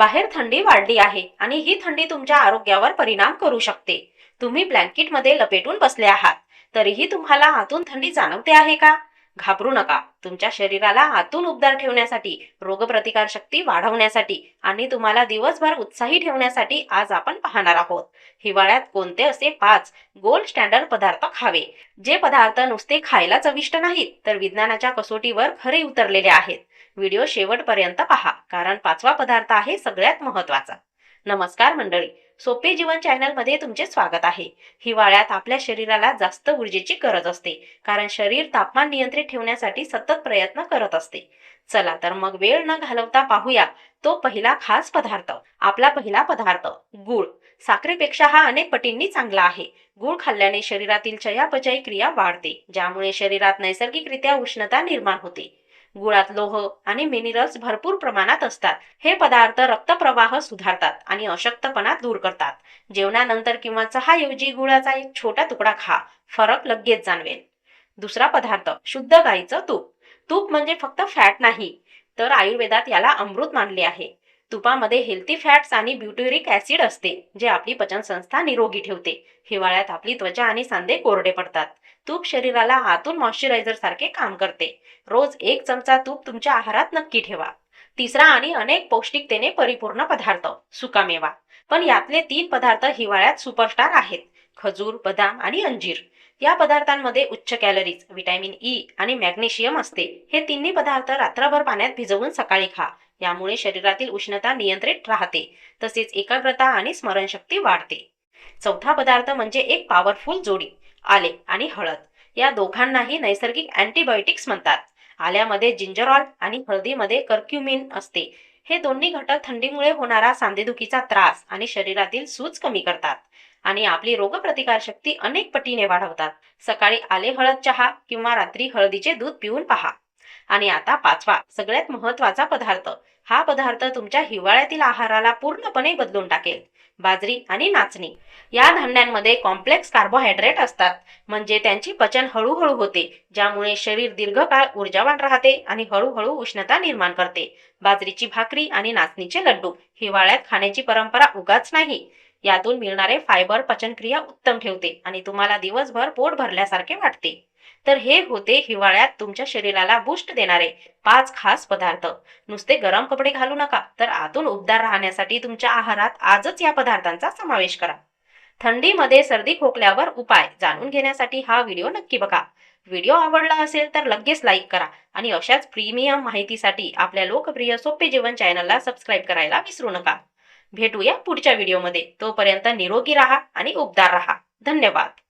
बाहेर थंडी वाढली आहे आणि ही थंडी तुमच्या आरोग्यावर परिणाम करू शकते. तुम्ही ब्लँकेटमध्ये लपेटून बसले आहात. तरीही तुम्हाला आतून थंडी जाणवते आहे का? घाबरू नका. तुमच्या शरीराला आतून उबदार ठेवण्यासाठी रोगप्रतिकार शक्ती वाढवण्यासाठी आणि तुम्हाला दिवसभर उत्साही ठेवण्यासाठी आज आपण पाहणार आहोत. हिवाळ्यात कोणते असे पाच गोल्ड स्टँडर्ड पदार्थ खावे? जे पदार्थ नुसते खायला चविष्ट नाहीत तर विज्ञानाच्या कसोटीवर खरे उतरलेले आहेत. व्हिडिओ शेवटपर्यंत पहा कारण पाचवा पदार्थ आहे सगळ्यात महत्त्वाचा नमस्कार मंडळी सोपे जीवन चॅनलमध्ये तुमचे स्वागत आहे. हिवाळ्यात आपल्या शरीराला जास्त ऊर्जेची गरज असते कारण शरीर तापमान नियंत्रित ठेवण्यासाठी सतत प्रयत्न करत असते. चला तर मग वेळ न घालवता पाहूया तो पहिला खास पदार्थ आपला पहिला पदार्थ गुळ. साखरेपेक्षा हा अनेक पटींनी चांगला आहे. गुळ खाल्ल्याने शरीरातील चयापचय क्रिया वाढते ज्यामुळे शरीरात नैसर्गिकरित्या उष्णता निर्माण होते. गुळात लोह आणि मिनरल्स भरपूर प्रमाणात असतात. हे पदार्थ रक्तप्रवाह सुधारतात आणि अशक्तपणा दूर करतात. जेवणानंतर किंवा चहाऐवजी गुळाचा एक छोटा तुकडा खा. फरक लगेच जाणवेल. दुसरा पदार्थ शुद्ध गाईचं तूप. तूप म्हणजे फक्त फॅट नाही तर आयुर्वेदात याला अमृत मानले आहे. तुपामध्ये हेल्थी फॅट्स आणि ब्युटेरिक ऍसिड असते जे आपली पचनसंस्था निरोगी ठेवते. हिवाळ्यात आपली त्वचा आणि सांधे कोरडे पडतात. तूप शरीराला आतून मॉइश्चरायझर सारखे काम करते. रोज एक चमचा तूप तुमच्या आहारात नक्की ठेवा. तिसरा आणि अनेक पौष्टिकतेने परिपूर्ण पदार्थ सुकामेवा. पण यातले तीन पदार्थ हिवाळ्यात सुपरस्टार आहेत. खजूर बदाम आणि अंजीर. या पदार्थांमध्ये उच्च कॅलरीज व्हिटॅमिन ई आणि मॅग्नेशियम असते. हे तिन्ही पदार्थ रात्रभर पाण्यात भिजवून सकाळी खा. यामुळे शरीरातील उष्णता नियंत्रित राहते तसेच एकाग्रता आणि स्मरणशक्ती वाढते. चौथा पदार्थ म्हणजे एक पॉवरफुल जोडी आले आणि हळद. या दोघांनाही नैसर्गिक अँटीबायोटिक्स म्हणतात. आल्यामध्ये जिंजरॉल आणि हळदीमध्ये कर्क्युमिन असते. हे दोन्ही घटक थंडीमुळे होणारा सांधेदुखीचा त्रास आणि शरीरातील सूज कमी करतात आणि आपली रोगप्रतिकार शक्ती अनेक पटीने वाढवतात. सकाळी आले हळद चहा किंवा रात्री हळदीचे दूध पिऊन पहा. आणि आता पाचवा सगळ्यात महत्त्वाचा पदार्थ. हा पदार्थ तुमच्या हिवाळ्यातील आहाराला पूर्णपणे बदलून टाकेल. बाजरी आणि नाचणी. या धान्यांमध्ये कॉम्प्लेक्स कार्बोहायड्रेट असतात. म्हणजे त्यांची पचन हळूहळू होते ज्यामुळे शरीर दीर्घकाळ ऊर्जावान राहते आणि हळूहळू उष्णता निर्माण करते. बाजरीची भाकरी आणि नाचणीचे लड्डू हिवाळ्यात खाण्याची परंपरा उगाच नाही. यातून मिळणारे फायबर पचनक्रिया उत्तम ठेवते आणि तुम्हाला दिवसभर पोट भरल्यासारखे वाटते. तर हे होते हिवाळ्यात तुमच्या शरीराला बूस्ट देणारे पाच खास पदार्थ. नुसते गरम कपडे घालू नका तर आतून उबदार राहण्यासाठी तुमच्या आहारात आजच या पदार्थांचा समावेश करा. थंडीमध्ये सर्दी खोकल्यावर उपाय जाणून घेण्यासाठी हा व्हिडिओ नक्की बघा. व्हिडिओ आवडला असेल तर लगेच लाईक करा आणि अशाच प्रीमियम माहितीसाठी आपल्या लोकप्रिय सोपे जीवन चॅनलला सबस्क्राईब करायला विसरू नका. भेटूया पुढच्या व्हिडिओमध्ये तोपर्यंत निरोगी राहा आणि उबदार राहा. धन्यवाद.